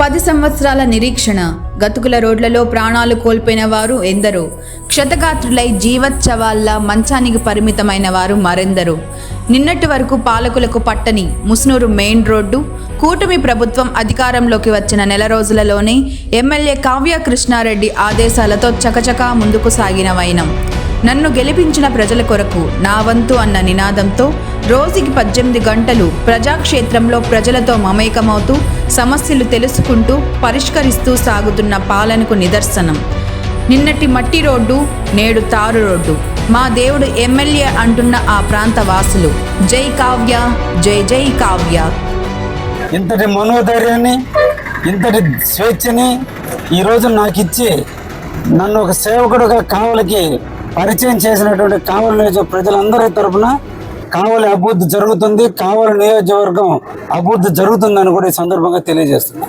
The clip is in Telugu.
పది సంవత్సరాల నిరీక్షణ. గతుకుల రోడ్లలో ప్రాణాలు కోల్పోయిన వారు ఎందరో. క్షతగాత్రులై జీవచ్చవాళ్ళ మంచానికి పరిమితమైన వారు మరెందరో. నిన్నటి వరకు పాలకులకు పట్టని ముస్నూరు మెయిన్ రోడ్డు కూటమి ప్రభుత్వం అధికారంలోకి వచ్చిన నెల రోజులలోనే ఎమ్మెల్యే కావ్య కృష్ణారెడ్డి ఆదేశాలతో చకచకా ముందుకు సాగిన వైనం. నన్ను గెలిపించిన ప్రజల కొరకు నా వంతు అన్న నినాదంతో రోజుకి పద్దెనిమిది గంటలు ప్రజాక్షేత్రంలో ప్రజలతో మమేకమవుతూ సమస్యలు తెలుసుకుంటూ పరిష్కరిస్తూ సాగుతున్న పాలనకు నిదర్శనం. నిన్నటి మట్టి రోడ్డు నేడు తారు రోడ్డు. మా దేవుడు ఎమ్మెల్యే అంటున్న ఆ ప్రాంత వాసులు జై కావ్య జై జై కావ్య. ఇంతటి మనోధైర్యాన్ని ఇంతటి స్వేచ్ఛని ఈరోజు నాకు ఇచ్చి నన్ను ఒక సేవకుడుగా కావలికి పరిచయం చేసినటువంటి కావలి నియోజక ప్రజలందరి తరఫున కావలి అభివృద్ధి జరుగుతుంది కావలి నియోజకవర్గం అభివృద్ధి జరుగుతుందని కూడా ఈ సందర్భంగా తెలియజేస్తుంది